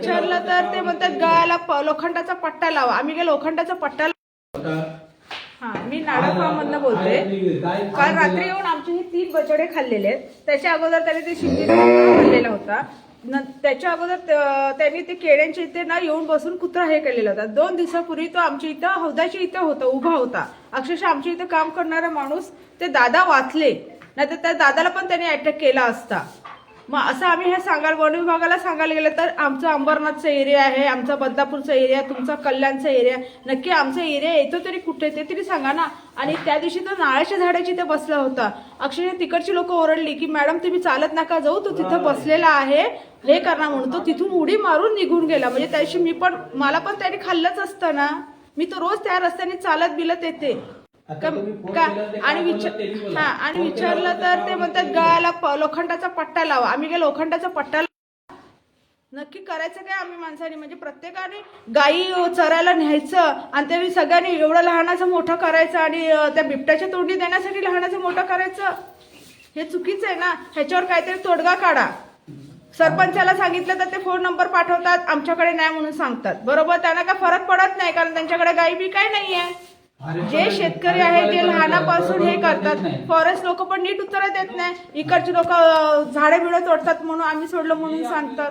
विचारलं तर ते म्हणतात गळ्याला लोखंडाचा पट्टा लावा. आम्ही काय लोखंडाचा पट्टा हा मी नाडा फार्म मधनं बोलते. काल रात्री येऊन आमचे हे तीन बचडे खाल्लेले आहेत. त्याच्या अगोदर त्याने ते शिंदे खाल्लेला होता. त्याच्या अगोदर त्यांनी ते केळ्यांच्या इथे ना येऊन बसून कुत्रा हे केलेला होता. दोन दिवसापूर्वी तो आमच्या इथं हौदाच्या इथं होता उभा होता. अक्षरशः आमच्या इथं काम करणारा माणूस ते दादा वाचले. नाहीतर त्या दादाला पण त्याने अटॅक केला असता. मग असं आम्ही हे सांगाल वन विभागाला सांगायला गेलं तर आमचं अंबरनाथचा एरिया आहे आमचा बदलापूरचा एरिया तुमचा कल्याणचा एरिया नक्की आमचा एरिया येतो तरी कुठे ते तरी सांगा ना. आणि त्या दिवशी तो नाळ्याच्या झाडाची ते बसला होता. अक्षरशः तिकडची लोक ओरडली की मॅडम तुम्ही चालत नका जाऊ तो तिथं बसलेला आहे. हे करणार म्हणून तो तिथून उडी मारून निघून गेला. म्हणजे त्या दिवशी मी पण मला पण त्याने खाल्लंच असतं ना. मी तर रोज त्या रस्त्याने चालत बिलत येते. का- आणि विचार. हा आणि विचारलं तर ते म्हणतात? गळ्याला लोखंडाचा पट्टा लावा. आम्ही काय लोखंडाचा पट्टा नक्की करायचं काय आम्ही माणसाने? म्हणजे प्रत्येकाने गाई चरायला न्यायचं आणि ते सगळ्यांनी एवढं लहानाचं मोठं करायचं आणि त्या बिबट्याच्या तोंडी देण्यासाठी लहानाचं मोठं करायचं? हे चुकीचं आहे ना. ह्याच्यावर काहीतरी तोडगा काढा. सरपंचाला सांगितलं तर ते फोन नंबर पाठवतात आमच्याकडे नाही म्हणून सांगतात. बरोबर? त्यांना काय फरक पडत नाही कारण त्यांच्याकडे गाई बी काय नाहीये? अरे जे शेतकरी आहे ते लहानापासून हे करतात. फॉरेस्ट लोक पण नीट उत्तर देत नाही. इकडचे लोक झाडे बिडं तोडतात म्हणून आम्ही सोडलं म्हणून सांगतात.